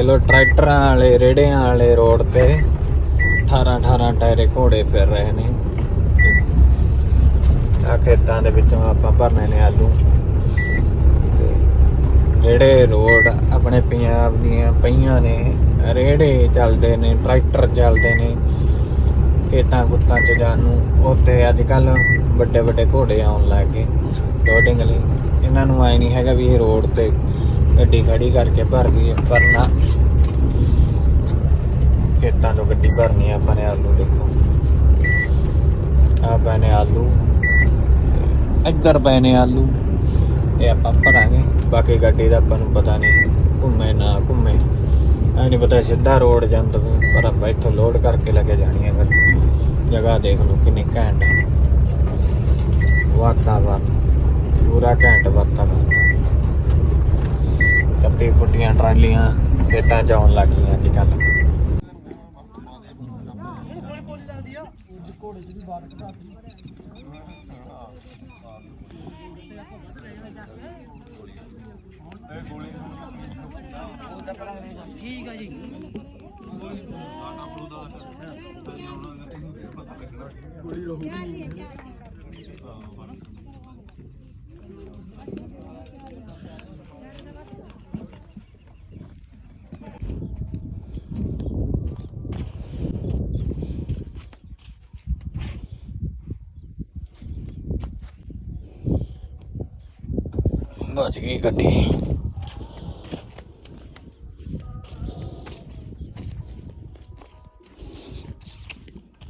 ਦੇਖ ਲਓ, ਟਰੈਕਟਰਾਂ ਵਾਲੇ ਰੇੜਿਆਂ ਵਾਲੇ ਰੋਡ ਤੇ 18 18 ਟਾਇਰੇ ਘੋੜੇ ਫਿਰ ਰਹੇ ਨੇ। ਆ ਖੇਤਾਂ ਦੇ ਵਿੱਚੋਂ ਆਪਾਂ ਭਰਨੇ ਨੇ ਆਲੂ। ਜਿਹੜੇ ਰੋਡ ਆਪਣੇ ਪੰਜਾਬ ਦੀਆਂ ਪਈਆਂ ਨੇ ਰੇੜੇ ਚੱਲਦੇ ਨੇ, ਟਰੈਕਟਰ ਚੱਲਦੇ ਨੇ, ਖੇਤਾਂ ਕੁੱਤਾਂ ਚ ਜਾਣ ਨੂੰ ਉੱਤੇ ਅੱਜ ਕੱਲ ਵੱਡੇ ਵੱਡੇ ਘੋੜੇ ਆਉਣ ਲੱਗ ਗਏ। ਲੋਡਿੰਗ ਲਈ। ਇਹਨਾਂ ਨੂੰ ਆਈ ਨਹੀਂ ਹੈਗਾ ਵੀ ਇਹ ਰੋਡ ਤੇ ਗੱਡੀ ਖੜੀ ਕਰਕੇ ਭਰ ਗਈ ਪਰ ਨਾ ਖੇਤਾਂ ਤੋਂ ਗੱਡੀ ਭਰਨੀ ਆ ਆਪਾਂ ਨੇ ਆਲੂ ਦੇਖੋ। ਆ ਪਏ ਨੇ ਆਲੂ, ਇੱਧਰ ਪਏ ਨੇ ਆਲੂ। ਇਹ ਆਪਾਂ ਭਰਾਂਗੇ, ਬਾਕੀ ਗੱਡੀ ਦਾ ਆਪਾਂ ਨੂੰ ਪਤਾ ਨਹੀਂ, ਘੁੰਮੇ ਨਾ ਘੁੰਮੇ। ਐ ਨਹੀਂ ਪਤਾ ਸਿੱਧਾ ਰੋਡ ਜਾਂਦਾ ਪਰ ਆਪਾਂ ਇੱਥੋਂ ਲੋਡ ਕਰਕੇ ਲੈ ਕੇ ਜਾਣੀ ਹੈ ਗੱਡੀ ਜਗ੍ਹਾ ਦੇਖ ਲਓ ਕਿੰਨੀ ਘੈਂਟ ਵਾਤਾਵਰਨ, ਪੂਰਾ ਘੈਂਟ ਵਾਤਾਵਰਨ। ਕੱਤੀ ਫੁੱਟੀਆਂ ਟਰਾਲੀਆਂ ਖੇਤਾਂ ਚ ਆਉਣ ਲੱਗੀਆਂ ਅੱਜ ਕੱਲ ਠੀਕ ਆ ਜੀ ਬਚ ਗਈ ਗੱਡੀ।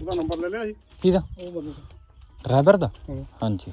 ਉਹਦਾ ਨੰਬਰ ਲੈ ਲਿਆ ਸੀ। ਕਿਹਦਾ? ਉਹ ਬੰਦੇ ਡਰਾਈਵਰ ਦਾ। ਹਾਂਜੀ।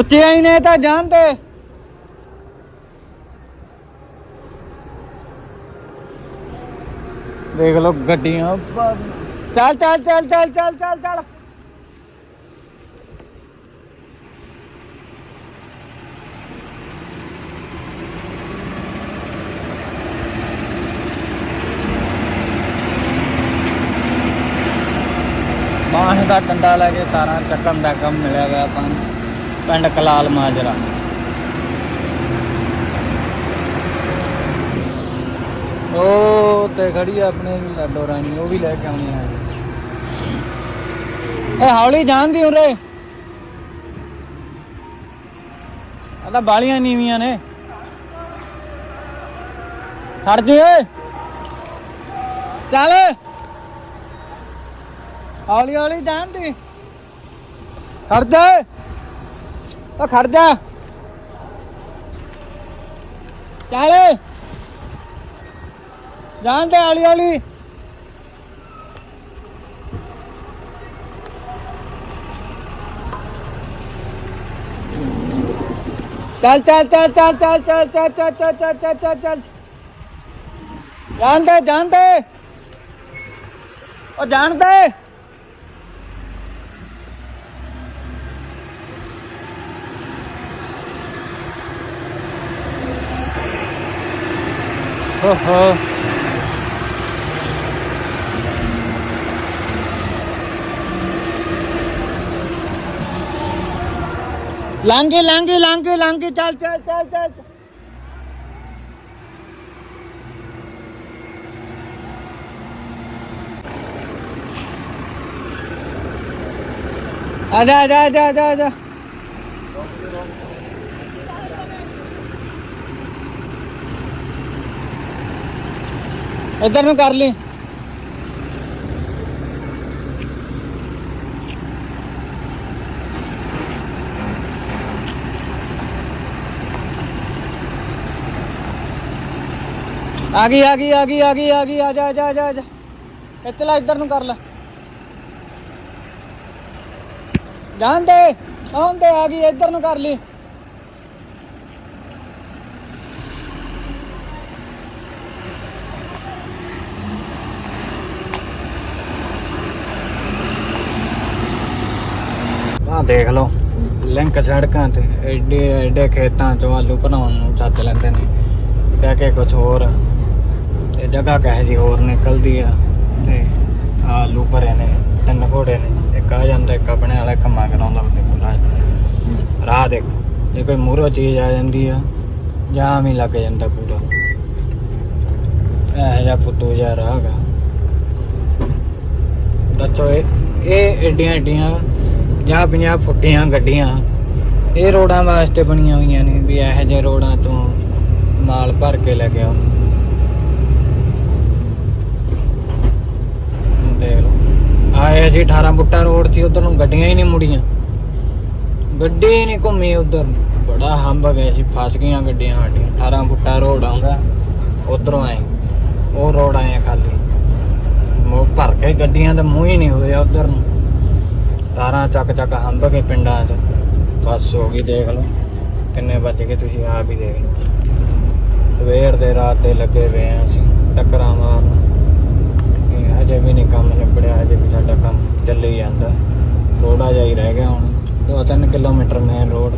ਉੱਚੀਆਂ ਹੀ ਨੇ ਤਾਂ ਜਾਣ ਤੇ। ਦੇਖ ਲਓ ਗੱਡੀਆਂ। ਚੱਲ ਚੱਲ ਚੱਲ ਚੱਲ ਚੱਲ ਚੱਲ ਚੱਲ। ਬਾਹਰ ਦਾ ਕੰਡਾ ਲੈ ਕੇ ਤਾਰਾਂ ਚੱਕਣ ਦਾ ਕੰਮ ਮਿਲਿਆ ਹੋਇਆ ਆਪਾਂ ਨੂੰ। ਪਿੰਡ ਕਲਾਲ ਮਾਜਰਾ। ਉਹ ਤੇ ਖੜੀ ਆ ਆਪਣੇ ਲਾਡੋ ਰਾਣੀ, ਉਹ ਵੀ ਲੈ ਕੇ ਆਉਣੀ ਆ। ਏ ਹੌਲੀ ਜਾਂਦੀ ਉਰੇ। ਆ ਤਾਂ ਬਾਲੀਆਂ ਨੀਵੀਆਂ ਨੇ। ਖੜ ਜੀ ਚੱਲ। ਹੌਲੀ ਹੌਲੀ ਜਾਂਦੀ ਖੜ ਜਾ ਓ ਖੜ ਜਾ ਚੱਲ ਜਾਂਦੇ ਹੌਲੀ ਹੌਲੀ ਚੱਲ ਚੱਲ ਚੱਲ ਚੱਲ ਚੱਲ ਚੱਲ ਚੱਲ ਚੱਲ ਚੱਲ ਚੱਲ ਚੱਲ ਚੱਲ ਚੱਲ ਜਾਂਦੇ ਜਾਂਦੇ ਉਹ ਜਾਣਦੇ लांगे लांगे लांगे लांगे चल चल चल चल। आजा आजा आजा आजा आजा। ਇੱਧਰ ਨੂੰ ਕਰ ਲਈ। ਆ ਗਈ ਆ ਗਈ ਆ ਗਈ ਆ ਗਈ ਆ ਗਈ, ਆ ਜਾ ਆ ਜਾ ਆ ਜਾ ਆ ਜਾ। ਇੱਧਰ ਨੂੰ ਕਰ ਲੈ। ਜਾਣ ਦੇ, ਆਉਣ ਆ ਗਈ, ਇੱਧਰ ਨੂੰ ਕਰ ਲਈ। ਆ ਦੇਖ ਲਓ, ਲਿੰਕ ਸੜਕਾਂ ਤੇ ਐਡੇ ਐਡੇ ਖੇਤਾਂ ਚੋਂ ਆਲੂ ਭਰਾਉਣ ਨੂੰ ਸੱਦ ਲੈਂਦੇ ਨੇ, ਕਹਿ ਕੇ ਕੁਝ ਹੋਰ। ਤੇ ਜਗ੍ਹਾ ਕਹੇ ਜੀ ਹੋਰ ਨਿਕਲਦੀ ਆ, ਤੇ ਆਲੂ ਭਰੇ ਨੇ, ਤਿੰਨ ਘੋੜੇ ਨੇ, ਇੱਕ ਆ ਜਾਂਦਾ, ਇੱਕ ਆਪਣੇ ਵਾਲਾ, ਇੱਕ ਮੰਗਣਾ ਹੁੰਦਾ ਉਹਦੇ ਕੋਲ ਰਾਹ ਦੇਖੋ, ਜੇ ਕੋਈ ਮੂਰੋ ਚੀਜ਼ ਆ ਜਾਂਦੀ ਆ, ਜਾਮ ਹੀ ਲੱਗ ਜਾਂਦਾ ਪੂਰਾ। ਇਹ ਜਿਹੜਾ ਪੁੱਤੂ ਜਾ ਰਹਾਗਾ ਦੱਸੋ, ਇਹ ਇਹ ਐਡੀਆਂ ਐਡੀਆਂ 50-50 ਫੁੱਟੀਆਂ ਗੱਡੀਆਂ। ਇਹ ਰੋਡਾਂ ਵਾਸਤੇ ਬਣੀਆਂ ਹੋਈਆਂ ਨੇ ਵੀ ਇਹੋ ਜਿਹੇ ਰੋਡਾਂ ਤੋਂ ਮਾਲ ਭਰ ਕੇ ਲੈ ਕੇ ਆਓ। ਦੇਖ ਲਓ। ਆਏ ਸੀ 18 ਬੁੱਟਾ ਰੋਡ ਸੀ, ਉਧਰ ਨੂੰ ਗੱਡੀਆਂ ਹੀ ਨਹੀਂ ਮੁੜੀਆਂ। ਗੱਡੀ ਹੀ ਨਹੀਂ ਘੁੰਮੀ ਉਧਰ। ਬੜਾ ਹੰਬ ਗਿਆ ਸੀ, ਫਸ ਗਈਆਂ ਗੱਡੀਆਂ ਸਾਡੀਆਂ। 18 ਬੁੱਟਾ ਰੋਡ ਆਉਂਦਾ, ਉਧਰੋਂ ਆਏ। ਉਹ ਰੋਡ ਆਏ ਖਾਲੀ। ਮੋ ਭਰ ਕੇ ਗੱਡੀਆਂ ਦਾ ਮੂੰਹ ਹੀ ਨਹੀਂ ਹੋਇਆ ਉਧਰ ਨੂੰ। ਤਾਰਾਂ ਚੱਕ ਚੱਕ ਹੰਬ ਕੇ ਪਿੰਡਾਂ 'ਚ। ਬਸ ਹੋ ਗਈ, ਦੇਖ ਲਓ। ਕਿੰਨੇ ਵੱਜ ਗਏ, ਤੁਸੀਂ ਆਪ ਹੀ ਦੇਖ ਲਓ। ਸਵੇਰ ਦੇ ਰਾਤ ਦੇ ਲੱਗੇ ਹੋਏ ਆ ਅਸੀਂ, ਟੱਕਰਾਂ ਮਾਰਨ। ਇਹ ਹਜੇ ਵੀ ਨਹੀਂ ਕੰਮ ਨਿਬੜਿਆ, ਹਜੇ ਵੀ ਸਾਡਾ ਕੰਮ ਚੱਲੀ ਜਾਂਦਾ। ਥੋੜਾ ਜਿਹਾ ਹੀ ਰਹਿ ਗਿਆ ਹੁਣ। 2-3 kilometre main road,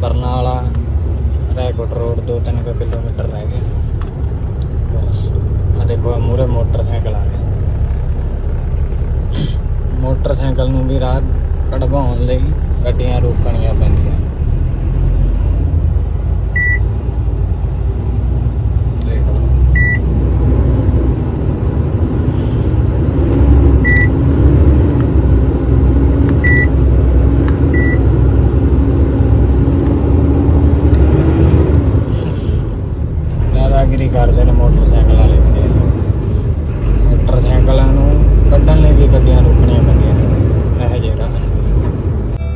Barnala, Raikot road 2-3 kilometre ਰਹਿ ਗਏ। ਬਸ। ਆ ਦੇਖੋ ਮੂਰੇ ਮੋਟਰਸਾਈਕਲ ਆ ਗਏ ਮੋਟਰਸਾਈਕਲ ਨੂੰ ਵੀ ਰਾਹ ਕਢਵਾਉਣ ਲਈ ਗੱਡੀਆਂ ਰੋਕਣੀਆਂ ਪੈਂਦੀਆਂ ਦੇਖ ਲਓ ਦਾਦਾਗਿਰੀ ਕਰਦੇ ਨੇ ਮੋਟਰਸਾਈਕਲ ਵਾਲੇ ਵੀ ਦੇਖ ਲਓ ਮੋਟਰਸਾਈਕਲਾਂ ਨੂੰ ਕੱਢਣ ਲਈ ਵੀ ਗੱਡੀਆਂ ਰੋਕਣੀਆਂ ਪੈਂਦੀਆਂ ਨੇ ਇਹ ਜਿਹੜਾ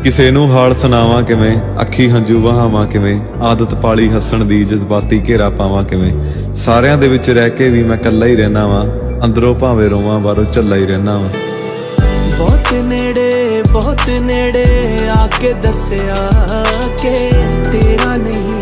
ਕਿਸੇ ਨੂੰ ਹਾਲ ਸੁਣਾਵਾਂ ਕਿਵੇਂ? ਅੱਖੀ ਹੰਝੂ ਵਹਾਵਾਂ ਕਿਵੇਂ? ਆਦਤ ਪਾਲੀ ਹੱਸਣ ਦੀ ਜਜ਼ਬਾਤੀ ਘੇਰਾ ਪਾਵਾਂ ਕਿਵੇਂ? ਸਾਰਿਆਂ ਦੇ ਵਿੱਚ ਰਹਿ ਕੇ ਵੀ ਮੈਂ ਇਕੱਲਾ ਹੀ ਰਹਿਣਾ ਵਾਂ। ਅੰਦਰੋਂ ਭਾਵੇਂ ਰੋਵਾਂ, ਬਾਹਰੋਂ ਝੱਲਾ ਹੀ ਰਹਿਣਾ ਵਾਂ। ਬਹੁਤ ਨੇੜੇ ਬਹੁਤ ਨੇੜੇ ਆ ਕੇ ਦੱਸਿਆ ਕਿ ਤੇਰਾ ਨਹੀਂ